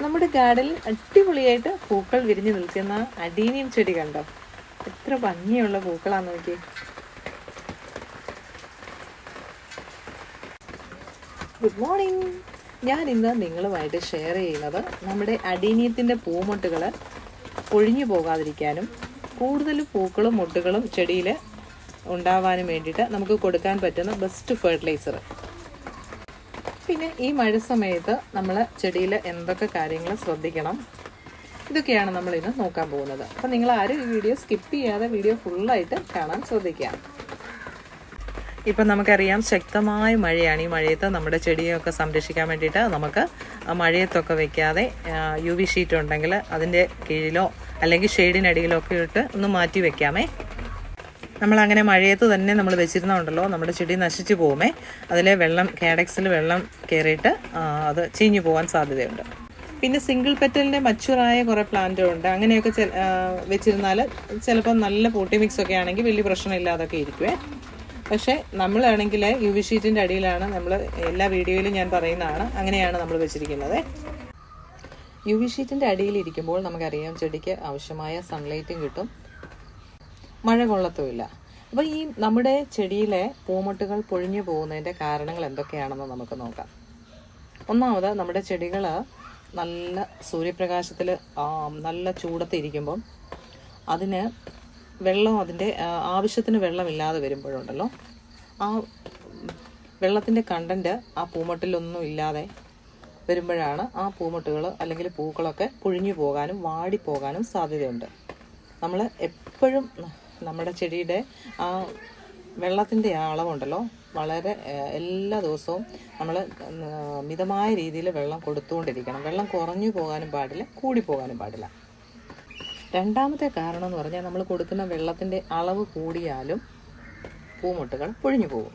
നമ്മുടെ ഗാർഡനിൽ അടിപൊളിയായിട്ട് പൂക്കൾ വിരിഞ്ഞു നിൽക്കുന്ന അഡീനിയം ചെടി കണ്ടോ? എത്ര ഭംഗിയുള്ള പൂക്കളാന്ന് നോക്കി. ഗുഡ് മോർണിംഗ് ഞാൻ ഇന്ന് നിങ്ങളുമായിട്ട് ഷെയർ ചെയ്യുന്നത് നമ്മുടെ അടീനിയത്തിന്റെ പൂമൊട്ടുകൾ ഒഴിഞ്ഞു പോകാതിരിക്കാനും കൂടുതൽ പൂക്കളും മൊട്ടുകളും ചെടിയിൽ ഉണ്ടാവാനും വേണ്ടിയിട്ട് നമുക്ക് കൊടുക്കാൻ പറ്റുന്ന ബെസ്റ്റ് ഫെർട്ടിലൈസർ പിന്നെ ഈ മഴ സമയത്ത് നമ്മൾ ചെടിയിൽ എന്തൊക്കെ കാര്യങ്ങൾ ശ്രദ്ധിക്കണം? ഇതൊക്കെയാണ് നമ്മൾ ഇന്ന് നോക്കാൻ പോകുന്നത്. അപ്പം നിങ്ങൾ ആരും ഈ വീഡിയോ സ്കിപ്പ് ചെയ്യാതെ വീഡിയോ ഫുള്ളായിട്ട് കാണാൻ ശ്രദ്ധിക്കുക. ഇപ്പം നമുക്കറിയാം ശക്തമായ മഴയാണ്. ഈ മഴയത്ത് നമ്മുടെ ചെടിയൊക്കെ സംരക്ഷിക്കാൻ വേണ്ടിയിട്ട് നമുക്ക് മഴയത്തൊക്കെ വെക്കാതെ യു വി ഷീറ്റ് ഉണ്ടെങ്കിൽ അതിന്റെ കീഴിലോ അല്ലെങ്കിൽ ഷെയ്ഡിനടിയിലോ ഒക്കെ ഇട്ട് ഒന്ന് മാറ്റി വെക്കാമേ. നമ്മൾ അങ്ങനെ മഴയത്ത് തന്നെ നമ്മൾ വെച്ചിരുന്നുണ്ടല്ലോ നമ്മുടെ ചെടി നശിച്ചു പോകുമേ. അതിലെ വെള്ളം കാഡക്സിൽ വെള്ളം കയറിയിട്ട് അത് ചീഞ്ഞു പോകാൻ സാധ്യതയുണ്ട്. പിന്നെ സിംഗിൾ പെറ്റലിന്റെ മച്ചുറായ കുറേ പ്ലാന്റുകളുണ്ട്. അങ്ങനെയൊക്കെ വെച്ചിരുന്നാൽ ചിലപ്പോൾ നല്ല പോട്ടി മിക്സ് ഒക്കെ ആണെങ്കിൽ വലിയ പ്രശ്നമില്ലാതൊക്കെ ഇരിക്കുവേ. പക്ഷേ നമ്മളാണെങ്കിൽ യു വി ഷീറ്റിന്റെ അടിയിലാണ് നമ്മൾ എല്ലാ വീഡിയോയിലും ഞാൻ പറയുന്നതാണ്. അങ്ങനെയാണ് നമ്മൾ വെച്ചിരിക്കുന്നത്. യു വി ഷീറ്റിന്റെ അടിയിലിരിക്കുമ്പോൾ നമുക്കറിയാം ചെടിക്ക് ആവശ്യമായ സൺലൈറ്റും കിട്ടും. മഴ കൊള്ളത്തുമില്ല. അപ്പോൾ ഈ നമ്മുടെ ചെടിയിലെ പൂമൊട്ടുകൾ പൊഴിഞ്ഞു പോകുന്നതിന്റെ കാരണങ്ങൾ എന്തൊക്കെയാണെന്ന് നമുക്ക് നോക്കാം. ഒന്നാമത് നമ്മുടെ ചെടികൾ നല്ല സൂര്യപ്രകാശത്തിൽ നല്ല ചൂടത്ത് ഇരിക്കുമ്പം അതിന് വെള്ളം അതിന്റെ ആവശ്യത്തിന് വെള്ളമില്ലാതെ വരുമ്പോഴുണ്ടല്ലോ. ആ വെള്ളത്തിന്റെ കണ്ടന്റ് ആ പൂമൊട്ടിലൊന്നും ഇല്ലാതെ വരുമ്പോഴാണ് ആ പൂമൊട്ടുകൾ അല്ലെങ്കിൽ പൂക്കളൊക്കെ പൊഴിഞ്ഞു പോകാനും വാടിപ്പോകാനും സാധ്യതയുണ്ട്. നമ്മൾ എപ്പോഴും നമ്മുടെ ചെടിയുടെ ആ വെള്ളത്തിന്റെ ആ അളവുണ്ടല്ലോ വളരെ എല്ലാ ദിവസവും നമ്മൾ മിതമായ രീതിയിൽ വെള്ളം കൊടുത്തുകൊണ്ടിരിക്കണം. വെള്ളം കുറഞ്ഞു പോകാനും പാടില്ല കൂടി പോകാനും പാടില്ല. രണ്ടാമത്തെ കാരണം എന്ന് പറഞ്ഞാൽ നമ്മൾ കൊടുക്കുന്ന വെള്ളത്തിന്റെ അളവ് കൂടിയാലും പൂമുട്ടുകൾ പൊഴിഞ്ഞു പോകും.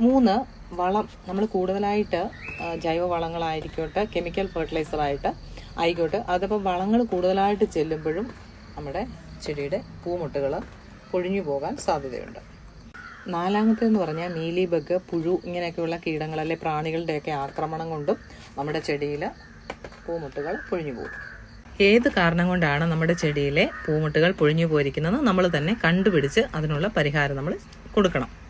മൂന്ന് വളം. നമ്മൾ കൂടുതലായിട്ട് ജൈവ വളങ്ങളായിരിക്കോട്ടെ കെമിക്കൽ ഫെർട്ടിലൈസറായിട്ട് ആയിക്കോട്ടെ അതിപ്പോൾ വളങ്ങൾ കൂടുതലായിട്ട് ചെല്ലുമ്പോഴും നമ്മുടെ ചെടിയുടെ പൂമുട്ടുകൾ പൊഴിഞ്ഞു പോകാൻ സാധ്യതയുണ്ട്. നാലാമത്തേന്ന് പറഞ്ഞാൽ മീലി ബഗ് പുഴു ഇങ്ങനെയൊക്കെയുള്ള കീടങ്ങളല്ലെ പ്രാണികളുടെയൊക്കെ ആക്രമണം കൊണ്ടും നമ്മുടെ ചെടിയിൽ പൂമുട്ടുകൾ പൊഴിഞ്ഞു പോകും. ഏത് കാരണം കൊണ്ടാണ് നമ്മുടെ ചെടിയിലെ പൂമുട്ടുകൾ പൊഴിഞ്ഞു പോയിരിക്കുന്നത്? നമ്മൾ തന്നെ കണ്ടുപിടിച്ച് അതിനുള്ള പരിഹാരം നമ്മൾ കൊടുക്കണം.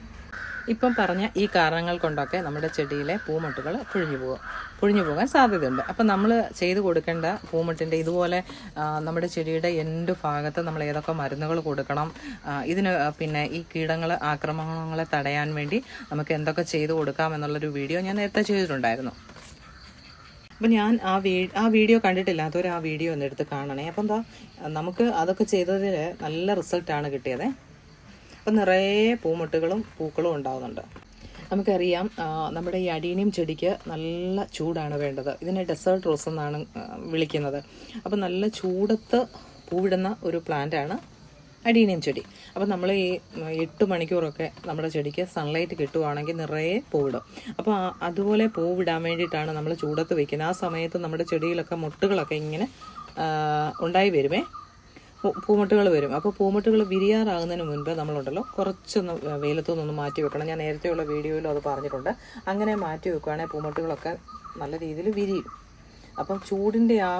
ഇപ്പം പറഞ്ഞ ഈ കാരണങ്ങൾ കൊണ്ടൊക്കെ നമ്മുടെ ചെടിയിലെ പൂമുട്ടുകൾ പൊഴിഞ്ഞു പോകും. പൊഴിഞ്ഞു പോകാൻ സാധ്യതയുണ്ട്. അപ്പം നമ്മൾ ചെയ്തു കൊടുക്കേണ്ട പൂമുട്ടിന്റെ ഇതുപോലെ നമ്മുടെ ചെടിയുടെ എന്റെ ഭാഗത്ത് നമ്മൾ ഏതൊക്കെ മരുന്നുകൾ കൊടുക്കണം ഇതിന് പിന്നെ ഈ കീടങ്ങൾ ആക്രമണങ്ങളെ തടയാൻ വേണ്ടി നമുക്ക് എന്തൊക്കെ ചെയ്തു കൊടുക്കാം എന്നുള്ളൊരു വീഡിയോ ഞാൻ നേരത്തെ ചെയ്തിട്ടുണ്ടായിരുന്നു. അപ്പം ഞാൻ ആ വീ ആ വീഡിയോ കണ്ടിട്ടില്ലാത്തവർ ആ വീഡിയോ ഒന്ന് എടുത്ത് കാണണേ. അപ്പം എന്താ നമുക്ക് അതൊക്കെ ചെയ്തതിൽ നല്ല റിസൾട്ടാണ് കിട്ടിയത്. അപ്പം നിറയെ പൂമുട്ടുകളും പൂക്കളും ഉണ്ടാകുന്നുണ്ട് നമുക്കറിയാം നമ്മുടെ ഈ അടീനിയം ചെടിക്ക് നല്ല ചൂടാണ് വേണ്ടത്. ഇതിനെ ഡെസേർട്ട് റോസ് എന്നാണ് വിളിക്കുന്നത്. അപ്പം നല്ല ചൂടത്ത് പൂവിടുന്ന ഒരു പ്ലാന്റാണ് അടീനിയം ചെടി. അപ്പം നമ്മൾ ഈ എട്ട് മണിക്കൂറൊക്കെ നമ്മുടെ ചെടിക്ക് സൺലൈറ്റ് കിട്ടുവാണെങ്കിൽ നിറയെ പൂവിടും. അപ്പോൾ അതുപോലെ പൂവിടാൻ വേണ്ടിയിട്ടാണ് നമ്മൾ ചൂടത്ത് വയ്ക്കുന്നത് ആ സമയത്ത് നമ്മുടെ ചെടിയിലൊക്കെ മുട്ടുകളൊക്കെ ഇങ്ങനെ ഉണ്ടായി വരുമേ. പൂമുട്ടുകൾ വരും. അപ്പോൾ പൂമുട്ടുകൾ വിരിയാറാകുന്നതിന് മുൻപ് നമ്മളുണ്ടല്ലോ കുറച്ചൊന്ന് വെയിലത്തു നിന്നൊന്ന് മാറ്റി വെക്കണം. ഞാൻ നേരത്തെയുള്ള വീഡിയോയിലും അത് പറഞ്ഞിട്ടുണ്ട്. അങ്ങനെ മാറ്റി വെക്കുകയാണെങ്കിൽ പൂമുട്ടുകളൊക്കെ നല്ല രീതിയിൽ വിരിയും. അപ്പം ചൂടിന്റെ ആ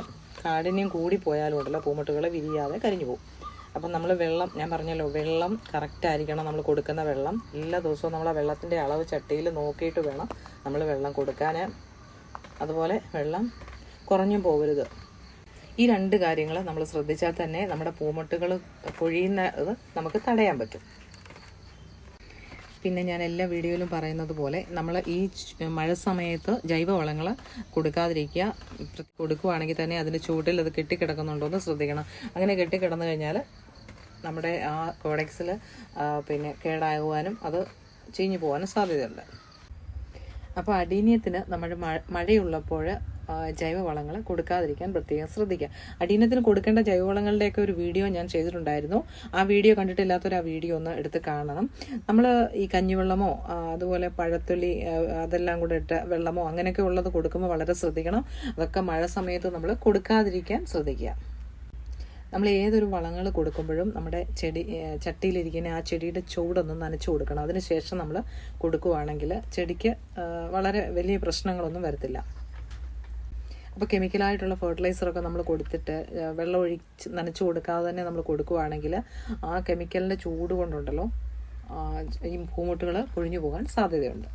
കാഠിന്യം കൂടി പോയാലും ഉണ്ടല്ലോ പൂമുട്ടുകൾ വിരിയാതെ കരിഞ്ഞു പോകും. അപ്പം നമ്മൾ വെള്ളം ഞാൻ പറഞ്ഞല്ലോ വെള്ളം കറക്റ്റ് ആയിരിക്കണം നമ്മൾ കൊടുക്കുന്ന വെള്ളം. എല്ലാ ദിവസവും നമ്മൾ വെള്ളത്തിന്റെ അളവ് ചട്ടിയിൽ നോക്കിയിട്ട് വേണം നമ്മൾ വെള്ളം കൊടുക്കാൻ അതുപോലെ വെള്ളം കുറഞ്ഞു പോകരുത്. ഈ രണ്ട് കാര്യങ്ങൾ നമ്മൾ ശ്രദ്ധിച്ചാൽ തന്നെ നമ്മുടെ പൂമൊട്ടുകൾ പൊഴിയുന്നത് നമുക്ക് തടയാൻ പറ്റും. പിന്നെ ഞാൻ എല്ലാ വീഡിയോയിലും പറയുന്നത് പോലെ നമ്മൾ ഈ മഴ സമയത്ത് ജൈവവളങ്ങൾ കൊടുക്കാതിരിക്കുക കൊടുക്കുവാണെങ്കിൽ തന്നെ അതിന്റെ ചൂട്ടിൽ അത് കെട്ടിക്കിടക്കുന്നുണ്ടോ എന്ന് ശ്രദ്ധിക്കണം. അങ്ങനെ കെട്ടിക്കിടന്നു കഴിഞ്ഞാൽ നമ്മുടെ ആ കോഡക്സിൽ പിന്നെ കേടാകുവാനും അത് ചീഞ്ഞു പോകാനും സാധ്യതയുണ്ട്. അപ്പോൾ അടീനിയത്തിന് നമ്മൾ മഴ മഴയുള്ളപ്പോൾ ജൈവവളങ്ങൾ കൊടുക്കാതിരിക്കാൻ പ്രത്യേകം ശ്രദ്ധിക്കുക. അടീനത്തിന് കൊടുക്കേണ്ട ജൈവവളങ്ങളുടെയൊക്കെ ഒരു വീഡിയോ ഞാൻ ചെയ്തിട്ടുണ്ടായിരുന്നു. ആ വീഡിയോ കണ്ടിട്ടില്ലാത്തവർ ആ വീഡിയോ ഒന്ന് എടുത്ത് കാണണം. നമ്മൾ ഈ കഞ്ഞിവെള്ളമോ അതുപോലെ പഴത്തൊലി അതെല്ലാം കൂടെ ഇട്ട വെള്ളമോ അങ്ങനെയൊക്കെ ഉള്ളത് കൊടുക്കുമ്പോൾ വളരെ ശ്രദ്ധിക്കണം. അതൊക്കെ മഴ സമയത്ത് നമ്മൾ കൊടുക്കാതിരിക്കാൻ ശ്രദ്ധിക്കുക. നമ്മൾ ഏതൊരു വളങ്ങൾ കൊടുക്കുമ്പോഴും നമ്മുടെ ചെടി ചട്ടിയിലിരിക്കുന്ന ആ ചെടിയുടെ ചൂടൊന്ന് നനച്ചു കൊടുക്കണം. അതിനുശേഷം നമ്മൾ കൊടുക്കുവാണെങ്കിൽ ചെടിക്ക് വളരെ വലിയ പ്രശ്നങ്ങളൊന്നും വരത്തില്ല. അപ്പോൾ കെമിക്കലായിട്ടുള്ള ഫെർട്ടിലൈസറൊക്കെ നമ്മൾ കൊടുത്തിട്ട് വെള്ളം ഒഴിച്ച് നനച്ചു കൊടുക്കാതെ തന്നെ നമ്മൾ കൊടുക്കുവാണെങ്കിൽ ആ കെമിക്കലിന്റെ ചൂട് കൊണ്ടുണ്ടല്ലോ ഈ പൂമുട്ടുകൾ പൊഴിഞ്ഞു പോകാൻ സാധ്യതയുണ്ട്.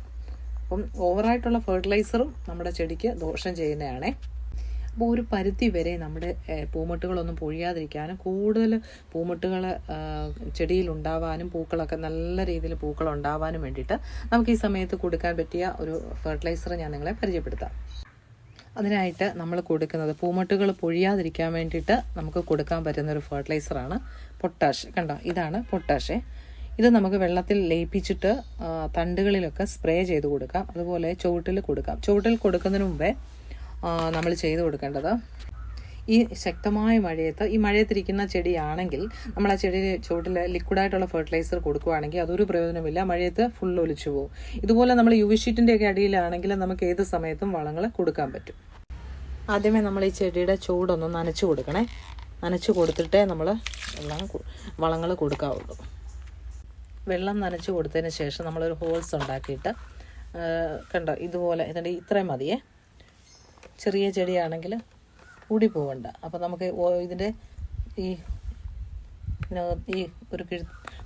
അപ്പം ഓവറായിട്ടുള്ള ഫെർട്ടിലൈസറും നമ്മുടെ ചെടിക്ക് ദോഷം ചെയ്യുന്നതാണേ. അപ്പോൾ ഒരു പരിധി വരെ നമ്മുടെ പൂമൊട്ടുകളൊന്നും പൊഴിയാതിരിക്കാനും കൂടുതൽ പൂമുട്ടുകൾ ചെടിയിൽ ഉണ്ടാവാനും പൂക്കളൊക്കെ നല്ല രീതിയിൽ പൂക്കൾ ഉണ്ടാവാനും വേണ്ടിയിട്ട് നമുക്ക് ഈ സമയത്ത് കൊടുക്കാൻ പറ്റിയ ഒരു ഫെർട്ടിലൈസർ ഞാൻ നിങ്ങളെ പരിചയപ്പെടുത്താം. അതിനായിട്ട് നമ്മൾ കൊടുക്കുന്നത് പൂമൊട്ടുകൾ പൊഴിയാതിരിക്കാൻ വേണ്ടിയിട്ട് നമുക്ക് കൊടുക്കാൻ പറ്റുന്ന ഒരു ഫെർട്ടിലൈസറാണ് പൊട്ടാഷ് കണ്ടോ? ഇതാണ് പൊട്ടാഷ് ഇത് നമുക്ക് വെള്ളത്തിൽ ലയിപ്പിച്ചിട്ട് തണ്ടുകളിലൊക്കെ സ്പ്രേ ചെയ്ത് കൊടുക്കാം. അതുപോലെ ചുവട്ടിൽ കൊടുക്കാം. ചുവട്ടിൽ കൊടുക്കുന്നതിന് മുമ്പേ നമ്മൾ ചെയ്ത് കൊടുക്കേണ്ടത് ഈ ശക്തമായ മഴയത്ത് ഈ മഴയത്തിരിക്കുന്ന ചെടിയാണെങ്കിൽ നമ്മൾ ആ ചെടി ചുവട്ടിൽ ലിക്വിഡായിട്ടുള്ള ഫെർട്ടിലൈസർ കൊടുക്കുകയാണെങ്കിൽ അതൊരു പ്രയോജനമില്ല മഴയത്ത് ഫുൾ ഒലിച്ചു പോകും ഇതുപോലെ നമ്മൾ യു വി ഷീറ്റിന്റെ ഒക്കെ അടിയിലാണെങ്കിൽ നമുക്ക് ഏത് സമയത്തും വളങ്ങൾ കൊടുക്കാൻ പറ്റും. ആദ്യമേ നമ്മൾ ഈ ചെടിയുടെ ചൂടൊന്ന് നനച്ചു കൊടുക്കണേ. നനച്ചു കൊടുത്തിട്ടേ നമ്മൾ എല്ലാം വളങ്ങൾ കൊടുക്കാവുള്ളൂ. വെള്ളം നനച്ചു കൊടുത്തതിന് ശേഷം നമ്മളൊരു ഹോൾസ് ഉണ്ടാക്കിയിട്ട് കണ്ടോ ഇതുപോലെ ഇതിന്റെ ഇത്രയും മതിയേ. ചെറിയ ചെടിയാണെങ്കിൽ കൂടി പോകണ്ട അപ്പോൾ നമുക്ക് ഇതിന്റെ ഈ ഈ ഒരു കിഴി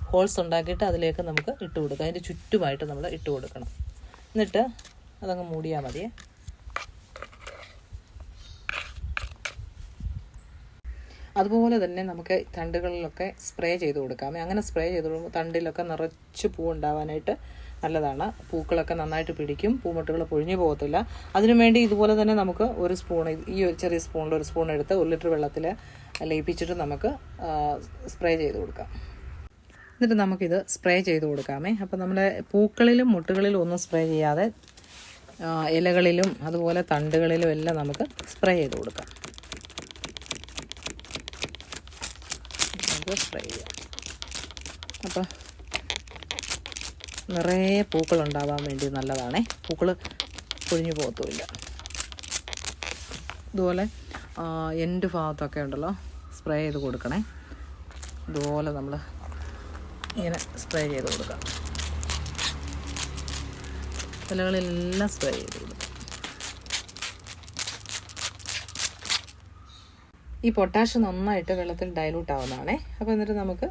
ഹോൾസ് ഉണ്ടാക്കിയിട്ട് അതിലേക്ക് നമുക്ക് ഇട്ട് കൊടുക്കാം. അതിന്റെ ചുറ്റുമായിട്ട് നമ്മൾ ഇട്ട് കൊടുക്കണം. എന്നിട്ട് അതങ്ങ് മൂടിയാൽ മതിയേ അതുപോലെ തന്നെ നമുക്ക് തണ്ടുകളിലൊക്കെ സ്പ്രേ ചെയ്ത് കൊടുക്കാം. അങ്ങനെ സ്പ്രേ ചെയ്ത് കൊടുക്കുമ്പോൾ തണ്ടിലൊക്കെ നിറച്ച് പൂ ഉണ്ടാവാനായിട്ട് നല്ലതാണ്. പൂക്കളൊക്കെ നന്നായിട്ട് പിടിക്കും. പൂമൊട്ടുകൾ പൊഴിഞ്ഞു പോകത്തില്ല. അതിനുവേണ്ടി ഇതുപോലെ തന്നെ നമുക്ക് ഒരു സ്പൂൺ ഈ ഒരു ചെറിയ സ്പൂണിൽ ഒരു സ്പൂൺ എടുത്ത് ഒരു ലിറ്റർ വെള്ളത്തിൽ ലയിപ്പിച്ചിട്ട് നമുക്ക് സ്പ്രേ ചെയ്ത് കൊടുക്കാം. എന്നിട്ട് നമുക്കിത് സ്പ്രേ ചെയ്ത് കൊടുക്കാമേ. അപ്പോൾ നമ്മുടെ പൂക്കളിലും മുട്ടുകളിലും ഒന്നും സ്പ്രേ ചെയ്യാതെ ഇലകളിലും അതുപോലെ തണ്ടുകളിലും എല്ലാം നമുക്ക് സ്പ്രേ ചെയ്ത് കൊടുക്കാം. സ്പ്രേ ചെയ്യാം. അപ്പോൾ നിറയെ പൂക്കൾ ഉണ്ടാവാൻ വേണ്ടി നല്ലതാണേ. പൂക്കൾ പൊഴിഞ്ഞു പോകത്തുമില്ല. ഇതുപോലെ എന്റെ ഭാഗത്തൊക്കെ ഉണ്ടല്ലോ സ്പ്രേ ചെയ്ത് കൊടുക്കണേ. ഇതുപോലെ നമ്മൾ ഇങ്ങനെ സ്പ്രേ ചെയ്ത് കൊടുക്കാം. ഇലകളിലെല്ലാം സ്പ്രേ ചെയ്ത് കൊടുക്കാം. ഈ പൊട്ടാഷ് നന്നായിട്ട് വെള്ളത്തിൽ ഡൈലൂട്ട് ആവുന്നതാണേ. അപ്പോൾ എന്നിട്ട് നമുക്ക്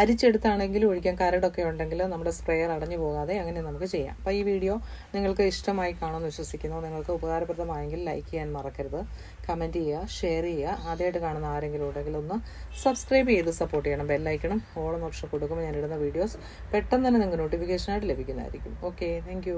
അരിച്ചെടുത്താണെങ്കിലും ഒഴിക്കാം. കരടൊക്കെ ഉണ്ടെങ്കിൽ നമ്മുടെ സ്പ്രെയർ അടഞ്ഞു പോകാതെ അങ്ങനെ നമുക്ക് ചെയ്യാം. അപ്പോൾ ഈ വീഡിയോ നിങ്ങൾക്ക് ഇഷ്ടമായി കാണുമെന്ന് വിശ്വസിക്കുന്നു. നിങ്ങൾക്ക് ഉപകാരപ്രദമായെങ്കിൽ ലൈക്ക് ചെയ്യാൻ മറക്കരുത്. കമന്റ് ചെയ്യുക ഷെയർ ചെയ്യുക. ആദ്യമായിട്ട് കാണുന്ന ആരെങ്കിലും ഉണ്ടെങ്കിൽ ഒന്ന് സബ്സ്ക്രൈബ് ചെയ്ത് സപ്പോർട്ട് ചെയ്യണം. ബെല്ലൈക്കണം ഓളം ഓപ്ഷൻ കൊടുക്കുമ്പോൾ ഞാനിടുന്ന വീഡിയോസ് പെട്ടെന്ന് തന്നെ നിങ്ങൾക്ക് നോട്ടിഫിക്കേഷനായിട്ട് ലഭിക്കുന്നതായിരിക്കും. Okay thank